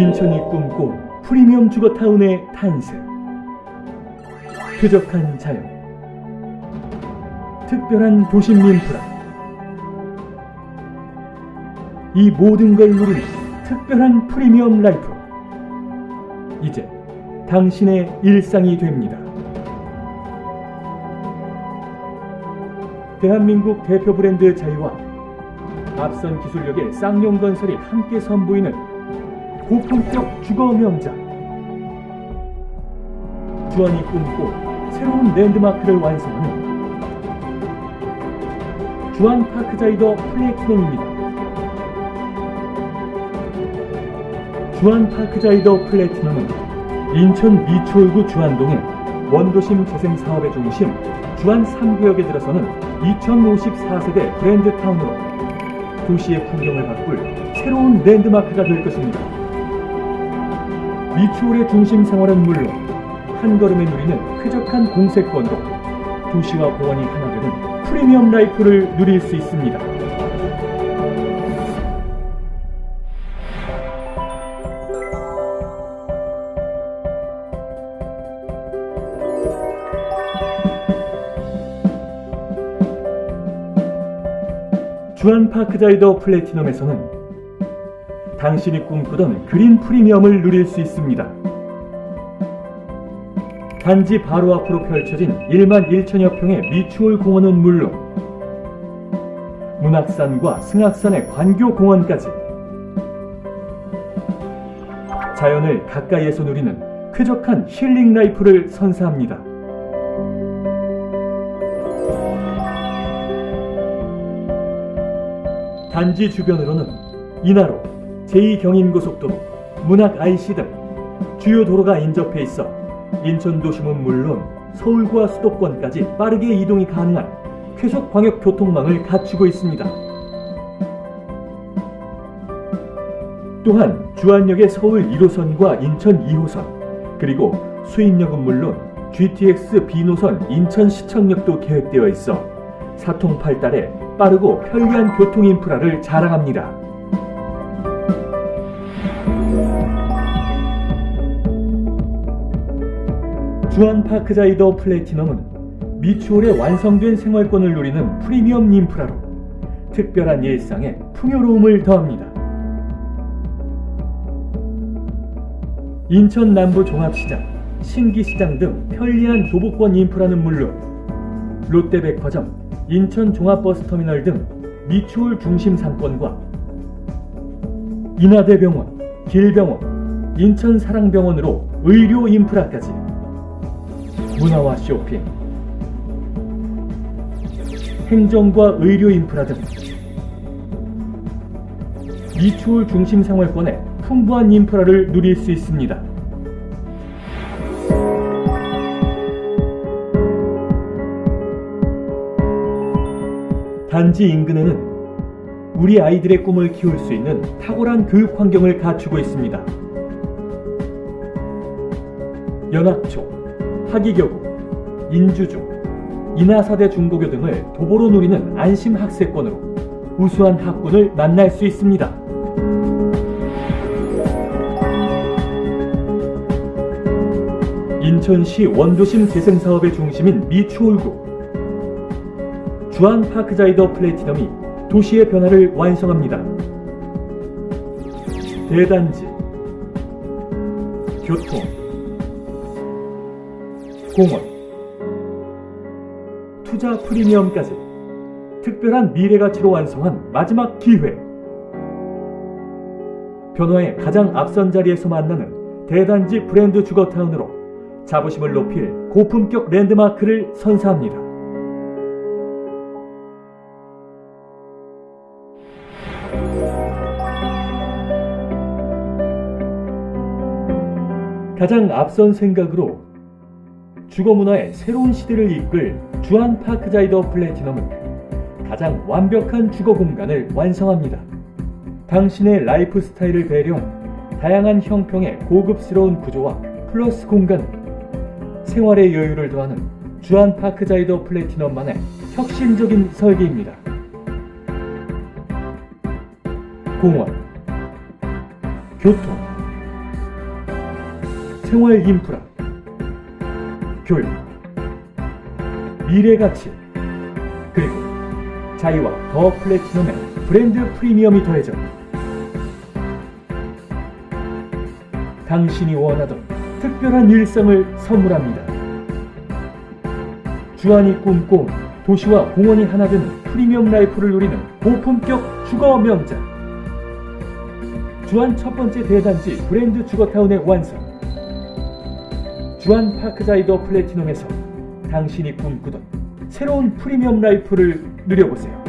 인천이 꿈꿔 프리미엄 주거타운의 탄생. 쾌적한 자연. 특별한 도심 인프라. 이 모든 걸 누리는 특별한 프리미엄 라이프. 이제 당신의 일상이 됩니다. 대한민국 대표 브랜드 자유와 앞선 기술력의 쌍용 건설이 함께 선보이는 고품격 주거 명작 주안이 꿈꿔 새로운 랜드마크를 완성하는 주안 파크자이더 플래티넘입니다. 주안 파크자이더 플래티넘은 인천 미추홀구 주안동의 원도심 재생 사업의 중심 주안 3구역에 들어서는 2054세대 브랜드 타운으로 도시의 풍경을 바꿀 새로운 랜드마크가 될 것입니다. 미추홀의 중심 생활은 물론 한 걸음에 누리는 쾌적한 공세권도 도시와 공원이 하나 되는 프리미엄 라이프를 누릴 수 있습니다. 주안파크자이더 플래티넘에서는 당신이 꿈꾸던 그린 프리미엄을 누릴 수 있습니다. 단지 바로 앞으로 펼쳐진 1만 1천여 평의 미추홀 공원은 물론 문학산과 승악산의 관교 공원까지 자연을 가까이에서 누리는 쾌적한 힐링 라이프를 선사합니다. 단지 주변으로는 인하로, 제2경인고속도로, 문학 IC 등 주요 도로가 인접해 있어 인천 도심은 물론 서울과 수도권까지 빠르게 이동이 가능한 쾌속 광역 교통망을 갖추고 있습니다. 또한 주안역의 서울 1호선과 인천 2호선 그리고 수인역은 물론 GTX B노선 인천시청역도 계획되어 있어 사통팔달에 빠르고 편리한 교통 인프라를 자랑합니다. 주안파크자이더 플래티넘은 미추홀의 완성된 생활권을 누리는 프리미엄 인프라로 특별한 일상에 풍요로움을 더합니다. 인천 남부 종합시장, 신기시장 등 편리한 도보권 인프라는 물론 롯데백화점, 인천 종합버스터미널 등 미추홀 중심 상권과 인하대병원, 길병원, 인천사랑병원으로 의료 인프라까지 문화와 쇼핑, 행정과 의료 인프라 등 미추홀 중심 생활권에 풍부한 인프라를 누릴 수 있습니다. 단지 인근에는 우리 아이들의 꿈을 키울 수 있는 탁월한 교육 환경을 갖추고 있습니다. 연합초, 하기교구, 인주중, 인하사대 중고교 등을 도보로 누리는 안심 학세권으로 우수한 학군을 만날 수 있습니다. 인천시 원도심 재생사업의 중심인 미추홀구 주안파크자이더 플래티넘이 도시의 변화를 완성합니다. 대단지, 교통, 공원, 투자 프리미엄까지 특별한 미래 가치로 완성한 마지막 기회. 변화의 가장 앞선 자리에서 만나는 대단지 브랜드 주거타운으로 자부심을 높일 고품격 랜드마크를 선사합니다. 가장 앞선 생각으로 주거 문화의 새로운 시대를 이끌 주안 파크자이더 플래티넘은 가장 완벽한 주거 공간을 완성합니다. 당신의 라이프 스타일을 배려한 다양한 형평의 고급스러운 구조와 플러스 공간, 생활의 여유를 더하는 주안 파크자이더 플래티넘만의 혁신적인 설계입니다. 공원, 교통, 생활 인프라, 교육, 미래 가치, 그리고 자이와 더 플래티넘의 브랜드 프리미엄이 더해져 당신이 원하던 특별한 일상을 선물합니다. 주안이 꿈꿔온 도시와 공원이 하나 되는 프리미엄 라이프를 누리는 고품격 주거 명장. 주안 첫 번째 대단지 브랜드 주거타운의 완성. 주안 파크자이더 플래티넘에서 당신이 꿈꾸던 새로운 프리미엄 라이프를 누려보세요.